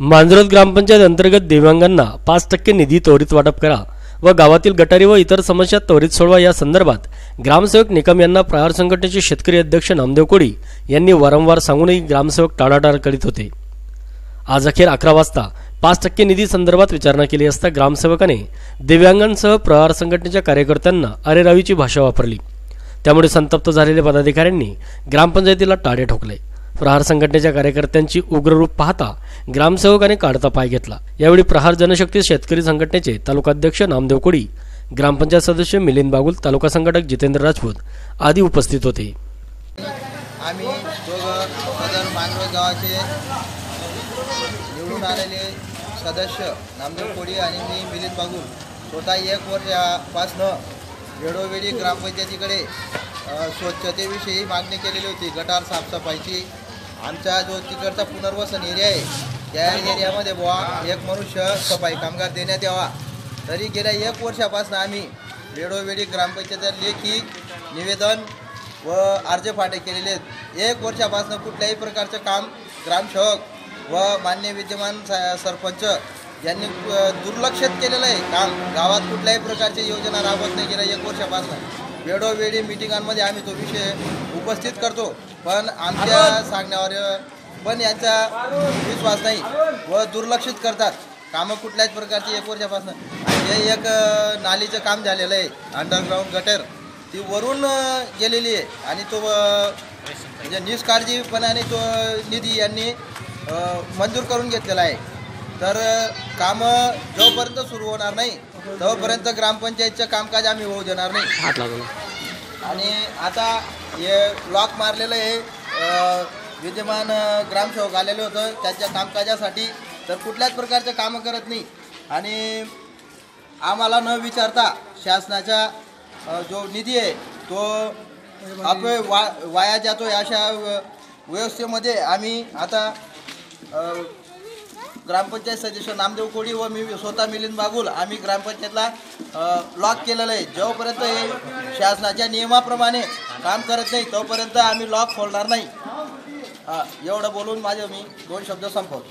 मांजरत ग्रामपंचायत अंतर्गत दिव्यांगांना पाच टक्के निधी त्वरित वाटप करा व गावातील गटारी व इतर समस्या त्वरित सोडवा. या संदर्भात ग्रामसेवक निकम यांना प्रहार संघटनेचे शेतकरी अध्यक्ष नामदेव कोळी यांनी वारंवार सांगूनही ग्रामसेवक टाळाटाळ करीत होते. आज अखेर अकरा वाजता पाच टक्के निधी संदर्भात विचारणा केली असता ग्रामसेवकाने दिव्यांगांसह प्रहार संघटनेच्या कार्यकर्त्यांना अरेरावीची भाषा वापरली. त्यामुळे संतप्त झालेल्या पदाधिकाऱ्यांनी ग्रामपंचायतीला टाळे ठोकले. प्रहार संघटनेच्या कार्यकर्त्यांची उग्र रूप पाहता ग्रामसेवकाने काढता पाय घेतला. यावेळी प्रहार जनशक्ती शेतकरी संघटनेचे तालुकाध्यक्ष नामदेव कोडी ग्रामपंचायत सदस्य मिलिंद बागुल तालुका संघटक जितेंद्र राजपूत आदी उपस्थित होते. आम्ही गावाचे निवडून आलेले सदस्य नामदेव कोडी आणि मी मिलिंद बागुल स्वतः एक वर्षापासनं वेळोवेळी ग्रामपंचायतीकडे स्वच्छतेविषयी मागणी केलेली होती. गटार साफसफाईची आमचा जो तिकडचा पुनर्वसन एरिया आहे त्या एरियामध्ये बुवा एक मनुष्य सफाई कामगार देण्यात यावा. तरी गेल्या एक वर्षापासून आम्ही वेळोवेळी ग्रामपंचायत लेखी निवेदन व अर्ज फाटे केलेले आहेत. एक वर्षापासून कुठल्याही प्रकारचं काम ग्रामसेवक व मान्य विद्यमान सरपंच यांनी दुर्लक्षित केलेलं आहे. काम गावात कुठल्याही प्रकारची योजना राबवत नाही गेल्या एक वर्षापासून. वेळोवेळी मिटिंगांमध्ये आम्ही तो विषय उपस्थित करतो. पण आमच्या सांगण्यावर पण यांचा विश्वास नाही व दुर्लक्षित करतात. कामं कुठल्याच प्रकारची एक वर्षापासून. हे एक नालीचं काम झालेलं आहे. अंडरग्राऊंड गटर ती वरून गेलेली आहे. आणि तो म्हणजे निष्काळजीपणाने तो निधी यांनी मंजूर करून घेतलेला आहे. तर कामं जोपर्यंत सुरू होणार नाही तोपर्यंत ग्रामपंचायतचं कामकाज आम्ही होऊ देणार नाही. आणि आता हे लॉक मारलेलं आहे. विद्यमान ग्रामसेवक आलेलं होतं. त्यांच्या कामकाजासाठी तर कुठल्याच प्रकारचे कामं करत नाही. आणि आम्हाला न विचारता शासनाचा जो निधी आहे तो अपव्यय वा वाया जातो अशा व्यवस्थेमध्ये आम्ही आता ग्रामपंचायत सदस्य नामदेव कोळी व मी स्वतः मिलिंद बागुल. आम्ही ग्रामपंचायतला लॉक केलेलं आहे. जोपर्यंत हे शासनाच्या नियमाप्रमाणे काम करत नाही तोपर्यंत आम्ही लॉक खोलणार नाही. एवढं बोलून माझे मी दोन शब्द संपवतो.